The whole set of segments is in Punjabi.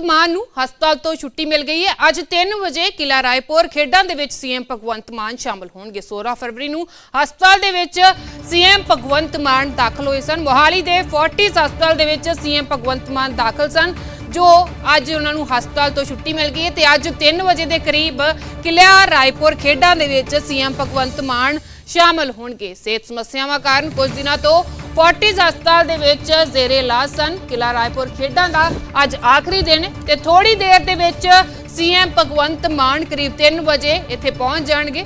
ਮਾਨ ਨੂੰ ਹਸਪਤਾਲ ਤੋਂ ਛੁੱਟੀ ਮਿਲ ਗਈ ਹੈ। ਅੱਜ 3 ਵਜੇ ਕਿਲਾ ਰਾਏਪੁਰ ਖੇਡਾਂ ਦੇ ਵਿੱਚ ਸੀਐਮ ਭਗਵੰਤ ਮਾਨ ਸ਼ਾਮਲ ਹੋਣਗੇ। 16 ਫਰਵਰੀ ਨੂੰ ਹਸਪਤਾਲ ਦੇ ਵਿੱਚ ਸੀਐਮ ਭਗਵੰਤ ਮਾਨ ਦਾਖਲ ਹੋਏ ਸਨ। ਮੋਹਾਲੀ ਦੇ ਫੋਰਟਿਸ ਹਸਪਤਾਲ ਦੇ ਵਿੱਚ ਸੀਐਮ ਭਗਵੰਤ ਮਾਨ ਦਾਖਲ ਸਨ, ਜੋ ਅੱਜ ਉਹਨਾਂ ਨੂੰ ਹਸਪਤਾਲ ਤੋਂ ਛੁੱਟੀ ਮਿਲ ਗਈ ਹੈ ਤੇ ਅੱਜ 3 ਵਜੇ ਦੇ ਕਰੀਬ ਕਿਲਾ ਰਾਏਪੁਰ ਖੇਡਾਂ ਦੇ ਵਿੱਚ ਸੀਐਮ ਭਗਵੰਤ ਮਾਨ ਸ਼ਾਮਲ ਹੋਣਗੇ। ਸਿਹਤ ਸਮੱਸਿਆਵਾਂ ਕਾਰਨ ਕੁਝ ਦਿਨਾਂ ਤੋਂ ਫੋਰਟਿਸ ਹਸਪਤਾਲ ਦੇ ਵਿੱਚ ਜ਼ੇਰੇ ਇਲਾਜ ਸਨ। ਕਿਲਾ ਰਾਏਪੁਰ ਖੇਡਾਂ ਦਾ ਅੱਜ ਆਖਰੀ ਦਿਨ ਤੇ ਥੋੜੀ ਦੇਰ ਦੇ ਵਿੱਚ ਸੀਐਮ ਭਗਵੰਤ ਮਾਨ ਕਰੀਬ 3 ਵਜੇ ਇੱਥੇ ਪਹੁੰਚ ਜਾਣਗੇ।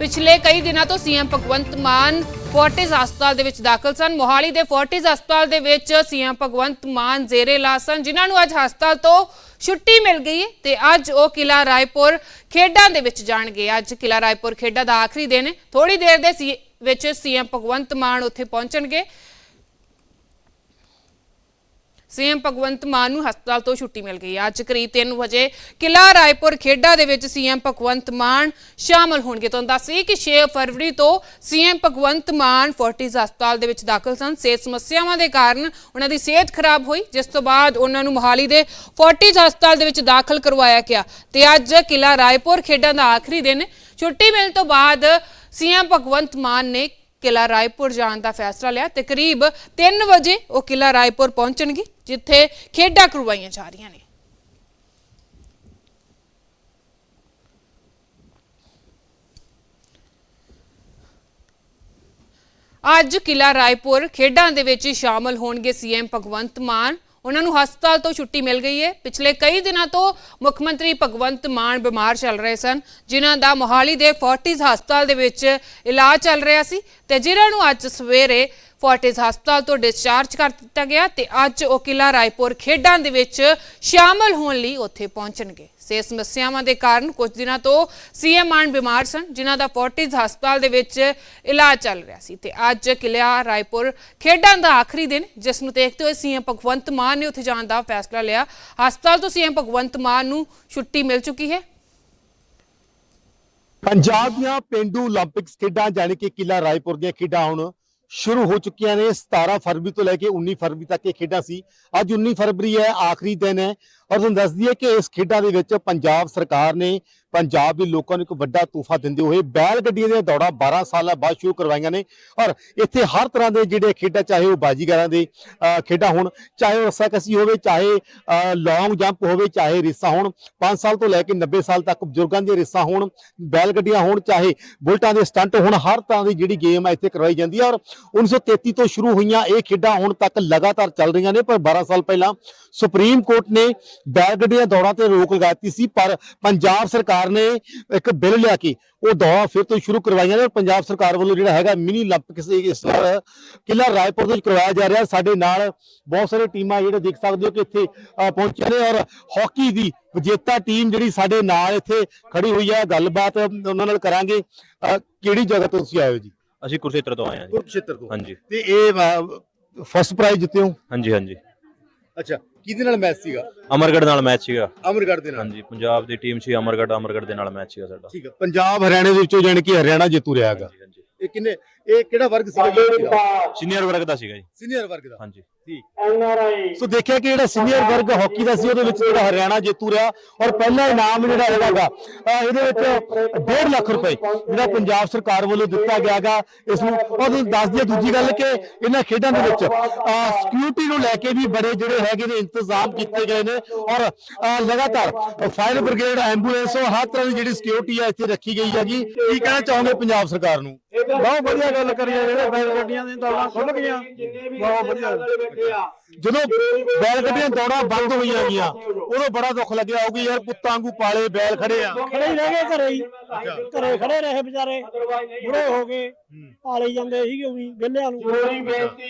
ਪਿਛਲੇ ਕਈ ਦਿਨਾਂ ਤੋਂ ਸੀਐਮ ਭਗਵੰਤ ਮਾਨ ਫੋਰਟਿਸ ਹਸਪਤਾਲ ਦੇ ਵਿੱਚ ਦਾਖਲ ਸਨ। ਮੋਹਾਲੀ ਦੇ ਫੋਰਟਿਸ ਹਸਪਤਾਲ ਦੇ ਵਿੱਚ ਸੀਐਮ ਭਗਵੰਤ ਮਾਨ ਜ਼ੇਰੇ ਇਲਾਜ ਸਨ, ਜਿਨ੍ਹਾਂ ਨੂੰ ਅੱਜ ਹਸਪਤਾਲ ਤੋਂ ਛੁੱਟੀ ਮਿਲ ਗਈ ਤੇ ਅੱਜ ਉਹ ਕਿਲਾ ਰਾਏਪੁਰ ਖੇਡਾਂ ਦੇ ਵਿੱਚ ਜਾਣਗੇ। ਅੱਜ ਕਿਲਾ ਰਾਏਪੁਰ ਖੇਡਾਂ ਦਾ ਆਖਰੀ ਦਿਨ। ਥੋੜੀ ਦੇਰ ਦੇ ਸੀ- ਵਿੱਚ ਸੀਐਮ ਭਗਵੰਤ ਮਾਨ ਉੱਥੇ ਪਹੁੰਚਣਗੇ। ਸੀਐਮ ਭਗਵੰਤ ਮਾਨ ਨੂੰ ਹਸਪਤਾਲ ਤੋਂ ਛੁੱਟੀ ਮਿਲ ਗਈ। ਅੱਜ ਕਰੀਬ 3 ਵਜੇ ਕਿਲਾ ਰਾਏਪੁਰ ਖੇਡਾਂ ਦੇ ਵਿੱਚ ਸੀਐਮ ਭਗਵੰਤ ਮਾਨ ਸ਼ਾਮਲ ਹੋਣਗੇ। ਤੁਹਾਨੂੰ ਦੱਸੀ ਕਿ 6 ਫਰਵਰੀ ਤੋਂ ਸੀਐਮ ਭਗਵੰਤ ਮਾਨ ਫੋਰਟਿਸ ਹਸਪਤਾਲ ਦੇ ਵਿੱਚ ਦਾਖਲ ਸਨ। ਸਿਹਤ ਸਮੱਸਿਆਵਾਂ ਦੇ ਕਾਰਨ ਉਹਨਾਂ ਦੀ ਸਿਹਤ ਖਰਾਬ ਹੋਈ, ਜਿਸ ਤੋਂ ਬਾਅਦ ਉਹਨਾਂ ਨੂੰ ਮੋਹਾਲੀ ਦੇ ਫੋਰਟਿਸ ਹਸਪਤਾਲ ਦੇ ਵਿੱਚ ਦਾਖਲ ਕਰਵਾਇਆ ਗਿਆ। ਤੇ ਅੱਜ ਕਿਲਾ ਰਾਏਪੁਰ ਖੇਡਾਂ ਦਾ ਆਖਰੀ ਦਿਨ ਛੁੱਟੀ ਮਿਲਣ ਤੋਂ ਬਾਅਦ ਸੀਐਮ ਭਗਵੰਤ ਮਾਨ ਨੇ ਕਿਲਾ ਰਾਏਪੁਰ ਜਾਣ ਦਾ ਫੈਸਲਾ ਲਿਆ ਤੇ ਕਰੀਬ 3 ਵਜੇ ਉਹ ਕਿਲਾ ਰਾਏਪੁਰ ਪਹੁੰਚਣਗੇ, ਜਿੱਥੇ ਖੇਡਾਂ ਕਰਵਾਈਆਂ ਜਾ ਰਹੀਆਂ ਨੇ। ਅੱਜ ਕਿਲਾ ਰਾਏਪੁਰ ਖੇਡਾਂ ਦੇ ਵਿੱਚ ਸ਼ਾਮਲ ਹੋਣਗੇ ਸੀਐਮ ਭਗਵੰਤ ਮਾਨ। ਉਹਨਾਂ ਨੂੰ ਹਸਪਤਾਲ ਤੋਂ ਛੁੱਟੀ ਮਿਲ ਗਈ ਹੈ। ਪਿਛਲੇ ਕਈ ਦਿਨਾਂ ਤੋਂ ਮੁੱਖ ਮੰਤਰੀ ਭਗਵੰਤ ਮਾਨ ਬਿਮਾਰ ਚੱਲ ਰਹੇ ਸਨ, ਜਿਨ੍ਹਾਂ ਦਾ ਮੋਹਾਲੀ ਦੇ ਫੋਰਟਿਸ ਹਸਪਤਾਲ ਦੇ ਵਿੱਚ ਇਲਾਜ ਚੱਲ ਰਿਹਾ ਸੀ ਤੇ ਜਿਨ੍ਹਾਂ ਨੂੰ ਅੱਜ ਸਵੇਰੇ ਫੋਰਟਿਸ ਹਸਪਤਾਲ ਤੋਂ ਡਿਸਚਾਰਜ ਕਰ ਦਿੱਤਾ ਗਿਆ ਤੇ ਅੱਜ ਉਹ ਕਿਲਾ ਰਾਏਪੁਰ ਖੇਡਾਂ ਦੇ ਵਿੱਚ ਸ਼ਾਮਲ ਹੋਣ ਲਈ ਉੱਥੇ ਪਹੁੰਚਣਗੇ। ਸੇ ਸਮੱਸਿਆਵਾਂ ਦੇ ਕਾਰਨ ਕੁਝ ਦਿਨਾਂ ਤੋਂ ਸੀਐਮ ਆਣ ਬਿਮਾਰ ਸਨ, ਜਿਨ੍ਹਾਂ ਦਾ ਫੋਰਟਿਸ ਹਸਪਤਾਲ ਦੇ ਵਿੱਚ ਇਲਾਜ ਚੱਲ ਰਿਹਾ ਸੀ। ਤੇ ਅੱਜ ਕਿਲਿਆ ਰਾਏਪੁਰ ਖੇਡਾਂ ਦਾ ਆਖਰੀ ਦਿਨ, ਜਿਸ ਨੂੰ ਦੇਖਦੇ ਹੋਏ ਸੀਐਮ ਭਗਵੰਤ ਮਾਨ ਨੇ ਉੱਥੇ ਜਾਣ ਦਾ ਫੈਸਲਾ ਲਿਆ। ਹਸਪਤਾਲ ਤੋਂ ਸੀਐਮ ਭਗਵੰਤ ਮਾਨ ਨੂੰ ਛੁੱਟੀ ਮਿਲ ਚੁੱਕੀ ਹੈ। ਪੰਜਾਬ ਦੀਆਂ ਪਿੰਡੂ 올림픽ਸ ਖੇਡਾਂ, ਜਾਣੀ ਕਿ ਕਿਲਾ ਰਾਏਪੁਰ ਦੀਆਂ ਖੇਡਾਂ ਹੁਣ ਸ਼ੁਰੂ ਹੋ ਚੁੱਕੀਆਂ ਨੇ 17 ਫਰਵਰੀ ਤੋਂ ਲੈ ਕੇ 19 ਫਰਵਰੀ ਤੱਕ ਇਹ ਖੇਡਾਂ ਸੀ। ਅੱਜ 19 ਫਰਵਰੀ ਹੈ, ਆਖਰੀ ਦਿਨ ਹੈ। ਔਰ ਤੁਹਾਨੂੰ ਦੱਸ ਦਈਏ ਕਿ ਇਸ ਖੇਡਾਂ ਦੇ ਵਿੱਚ ਪੰਜਾਬ ਸਰਕਾਰ ਨੇ ਪੰਜਾਬ ਦੇ ਲੋਕਾਂ ਨੂੰ ਇੱਕ ਵੱਡਾ ਤੋਹਫਾ ਦਿੰਦੇ ਹੋਏ ਬੈਲ ਗੱਡੀਆਂ ਦੀਆਂ ਦੌੜਾਂ 12 ਸਾਲਾਂ ਬਾਅਦ ਸ਼ੁਰੂ ਕਰਵਾਈਆਂ ਨੇ ਔਰ ਇੱਥੇ ਹਰ ਤਰ੍ਹਾਂ ਦੇ ਜਿਹੜੇ ਖੇਡਾਂ, ਚਾਹੇ ਉਹ ਬਾਜੀਗਰਾਂ ਦੇ ਖੇਡਾਂ ਹੋਣ, ਚਾਹੇ ਉਹ ਰੱਸਾਕਸੀ ਹੋਵੇ, ਚਾਹੇ ਲੌਂਗ ਜੰਪ ਹੋਵੇ, ਚਾਹੇ ਰੇਸਾਂ ਹੋਣ 5 ਸਾਲ ਤੋਂ ਲੈ ਕੇ 90 ਸਾਲ ਤੱਕ ਬਜ਼ੁਰਗਾਂ ਦੀਆਂ ਰੇਸਾਂ ਹੋਣ, ਬੈਲ ਗੱਡੀਆਂ ਹੋਣ, ਚਾਹੇ ਬੁਲਟਾਂ ਦੇ ਸਟੰਟ ਹੋਣ, ਹਰ ਤਰ੍ਹਾਂ ਦੀ ਜਿਹੜੀ ਗੇਮ ਹੈ ਇੱਥੇ ਕਰਵਾਈ ਜਾਂਦੀ ਹੈ ਔਰ 1933 ਤੋਂ ਸ਼ੁਰੂ ਹੋਈਆਂ ਇਹ ਖੇਡਾਂ ਹੁਣ ਤੱਕ ਲਗਾਤਾਰ ਚੱਲ ਰਹੀਆਂ ਨੇ, ਪਰ 12 ਸਾਲ ਪਹਿਲਾਂ ਸੁਪਰੀਮ ਕੋਰਟ ਨੇ ਬੈਲ ਗੱਡੀਆਂ ਦੌੜਾਂ ਤੇ ਰੋਕ ਲਗਾ ਦਿੱਤੀ ਸੀ, ਪਰ ਪੰਜਾਬ ਸਰਕਾਰ ਸਰਕਾਰ ਨੇ ਇੱਕ ਬਿੱਲ ਲਿਆ ਕੇ ਉਹ ਦੌੜਾ ਫਿਰ ਤੋਂ ਸ਼ੁਰੂ ਕਰਵਾਈਆਂ ਨੇ ਪੰਜਾਬ ਸਰਕਾਰ ਵੱਲੋਂ ਜਿਹੜਾ ਹੈਗਾ ਮਿਨੀ ਲੰਪ ਕਿਸੇ ਇਸ ਵਾਰ ਕਿਲਾ ਰਾਏਪੁਰ ਦੇ ਕਰਵਾਇਆ ਜਾ ਰਿਹਾ। ਸਾਡੇ ਨਾਲ ਬਹੁਤ ਸਾਰੇ ਟੀਮਾਂ ਜਿਹੜੇ ਦੇਖ ਸਕਦੇ ਹੋ ਕਿ ਇੱਥੇ ਪਹੁੰਚੇ ਨੇ ਔਰ ਹਾਕੀ ਦੀ ਵਿਜੇਤਾ ਟੀਮ ਜਿਹੜੀ ਸਾਡੇ ਨਾਲ ਇੱਥੇ ਖੜੀ ਹੋਈ ਹੈ। ਗੱਲਬਾਤ ਉਹਨਾਂ ਨਾਲ ਕਰਾਂਗੇ। ਕਿਹੜੀ ਜਗ੍ਹਾ ਤੋਂ ਤੁਸੀਂ ਆਏ ਹੋ ਜੀ? ਅਸੀਂ ਕੁਰਸੇਤਰ ਤੋਂ ਆਏ ਹਾਂ ਜੀ। ਕੁਰਸੇਤਰ ਤੋਂ। ਹਾਂਜੀ। ਤੇ ਇਹ ਫਸਟ ਪ੍ਰਾਈਜ਼ ਜਿੱਤੇ ਹੋ? ਹਾਂਜੀ ਹਾਂਜੀ। ਅੱਛਾ। ਕਿਹਦੇ ਨਾਲ ਮੈਚ ਸੀਗਾ? ਅਮਰਗੜ੍ਹ ਨਾਲ ਮੈਚ ਸੀਗਾ। ਅਮਰਗੜ੍ਹ ਦੇ ਹਾਂਜੀ ਪੰਜਾਬ ਦੀ ਟੀਮ ਸੀ ਅਮਰਗੜ੍ਹ ਅਮਰਗੜ੍ਹ ਦੇ ਨਾਲ ਮੈਚ ਸੀਗਾ ਸਾਡਾ। ਠੀਕ ਹੈ ਪੰਜਾਬ ਹਰਿਆਣਾ ਦੇ ਵਿੱਚੋਂ ਜਾਣੀ ਕਿ ਹਰਿਆਣਾ ਜੇਤੂ ਰਿਹਾ ਹੈਗਾ। ਹਾਂਜੀ, ਹਾਂਜੀ। ਇਹ ਕਿੰਨੇ ਇਹ ਕਿਹੜਾ ਵਰਗ ਸੀਗਾ? ਸੀਨੀਅਰ ਵਰਗ ਦਾ ਸੀਗਾ ਜੀ। ਸੀਨੀਅਰ ਵਰਗ ਦਾ। ਹਾਂਜੀ। ਸੋ ਦੇਖਿਆ ਕਿ ਜਿਹੜਾ ਸੀਨੀਅਰ ਵਰਗ ਹਾਕੀ ਦਾ ਸੀ ਉਹਦੇ ਵਿੱਚ ਜਿਹੜਾ ਹਰਿਆਣਾ ਜੇਤੂ ਰਿਹਾ ਔਰ ਪਹਿਲਾ ਇਨਾਮ ਜਿਹੜਾ ਹੈਗਾਗਾ ਇਹਦੇ ਵਿੱਚ 1.5 ਲੱਖ ਰੁਪਏ ਜਿਹੜਾ ਪੰਜਾਬ ਸਰਕਾਰ ਵੱਲੋਂ ਦਿੱਤਾ ਗਿਆਗਾ ਇਸ ਨੂੰ। ਔਰ ਦੱਸ ਦਈਏ ਦੂਜੀ ਗੱਲ ਕਿ ਇਹਨਾਂ ਖੇਡਾਂ ਦੇ ਵਿੱਚ ਸਿਕਿਉਰਿਟੀ ਨੂੰ ਲੈ ਕੇ ਵੀ ਬੜੇ ਜਿਹੜੇ ਹੈਗੇ ਨੇ ਇੰਤਜ਼ਾਮ ਕੀਤੇ ਗਏ ਨੇ ਔਰ ਲਗਾਤਾਰ ਫਾਇਰ ਬ੍ਰਿਗੇਡ ਐਂਬੂਲੈਂਸ ਔਰ ਹਰ ਤਰ੍ਹਾਂ ਦੀ ਜਿਹੜੀ ਸਿਕਿਉਰਿਟੀ ਹੈ ਇੱਥੇ ਰੱਖੀ ਗਈ ਹੈਗੀ। ਕੀ ਕਹਿਣਾ ਚਾਹੋਗੇ ਪੰਜਾਬ ਸਰਕਾਰ ਨੂੰ? ਬਹੁਤ ਵਧੀਆ ਗੱਲ ਕਰੀ ਜਿਹੜੇ ਬੈਲ ਗੱਡੀਆਂ ਦੀਆਂ ਦੌੜਾਂ ਖੁੱਲ ਗਈਆਂ। ਬਹੁਤ ਵਧੀਆ। ਜਦੋਂ ਬੈਲ ਗੱਡੀਆਂ ਦੌੜਾਂ ਬੰਦ ਹੋਈਆਂ ਗਈਆਂ ਉਦੋਂ ਬੜਾ ਦੁੱਖ ਲੱਗਿਆ ਹੋਊਗੀ ਯਾਰ ਪੁੱਤਾਂ ਵਾਂਗੂ ਪਾਲੇ ਬੈਲ ਖੜੇ ਆ। ਖੜੇ ਹੀ ਰਹਿ ਗਏ ਘਰੇ ਹੀ। ਘਰੇ ਖੜੇ ਰਹੇ ਵਿਚਾਰੇ ਬੁੜੇ ਹੋ ਗਏ ਪਾਲੇ ਜਾਂਦੇ ਸੀਗੇ ਉਹੀ ਵਿਹਲਿਆਂ ਨੂੰ।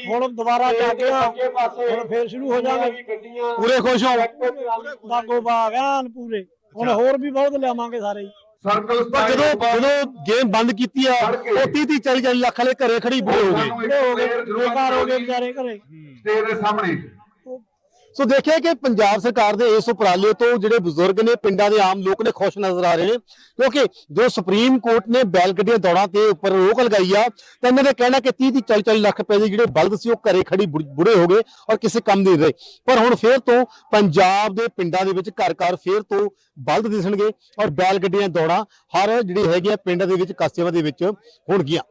ਹੁਣ ਦੁਬਾਰਾ ਜਾਗਿਆ ਹੁਣ ਫੇਰ ਸ਼ੁਰੂ ਹੋ ਜਾਣਗੇ ਪੂਰੇ ਖੁਸ਼ ਹੋ। ਬਾਗੋ ਬਾਗਾਨ ਪੂਰੇ। ਹੁਣ ਹੋਰ ਵੀ ਬਹੁਤ ਲਿਆਵਾਂਗੇ ਸਾਰੇ। ਹੀ ਪਰ ਜਦੋਂ ਜਦੋਂ ਗੇਮ ਬੰਦ ਕੀਤੀ ਆ ਉਹ 30 30 40 40 ਲੱਖ ਵਾਲੇ ਘਰੇ ਖੜੀ ਬੁੜੇ ਹੋ ਗਏ ਬੁੜੇ ਹੋ ਗਏ ਬੇਕਾਰ ਹੋ ਗਏ ਵਿਚਾਰੇ ਘਰੇ। ਤੇਰੇ ਸਾਹਮਣੇ। ਸੋ ਦੇਖਿਆ ਕਿ ਪੰਜਾਬ ਸਰਕਾਰ ਦੇ ਇਸ ਉਪਰਾਲੇ ਤੋਂ ਜਿਹੜੇ ਬਜ਼ੁਰਗ ਨੇ, ਪਿੰਡਾਂ ਦੇ ਆਮ ਲੋਕ ਨੇ ਖੁਸ਼ ਨਜ਼ਰ ਆ ਰਹੇ ਨੇ। ਕਿਉਂਕਿ ਜੋ ਸੁਪਰੀਮ ਕੋਰਟ ਨੇ ਬੈਲ ਗੱਡੀਆਂ ਦੌੜਾਂ ਤੇ ਉੱਪਰ ਰੋਕ ਲਗਾਈ ਆ, ਤਾਂ ਇਹਨਾਂ ਦਾ ਕਹਿਣਾ ਕਿ 30 ਦੀ 40 40 ਲੱਖ ਰੁਪਏ ਦੇ ਜਿਹੜੇ ਬਲਦ ਸੀ, ਉਹ ਘਰੇ ਖੜੀ ਬੁੜ- ਬੁੜੇ ਹੋ ਗਏ ਔਰ ਕਿਸੇ ਕੰਮ ਨਹੀਂ ਰਹੇ। ਪਰ ਹੁਣ ਫੇਰ ਤੋਂ ਪੰਜਾਬ ਦੇ ਪਿੰਡਾਂ ਦੇ ਵਿੱਚ ਘਰ ਘਰ ਫੇਰ ਤੋਂ ਬਲਦ ਦਿਸਣਗੇ ਔਰ ਬੈਲ ਗੱਡੀਆਂ ਦੌੜਾਂ ਹਰ ਜਿਹੜੀ ਹੈਗੀ ਆ, ਪਿੰਡਾਂ ਦੇ ਵਿੱਚ, ਕਸਬਿਆਂ ਦੇ ਵਿੱਚ ਹੋਣਗੀਆਂ।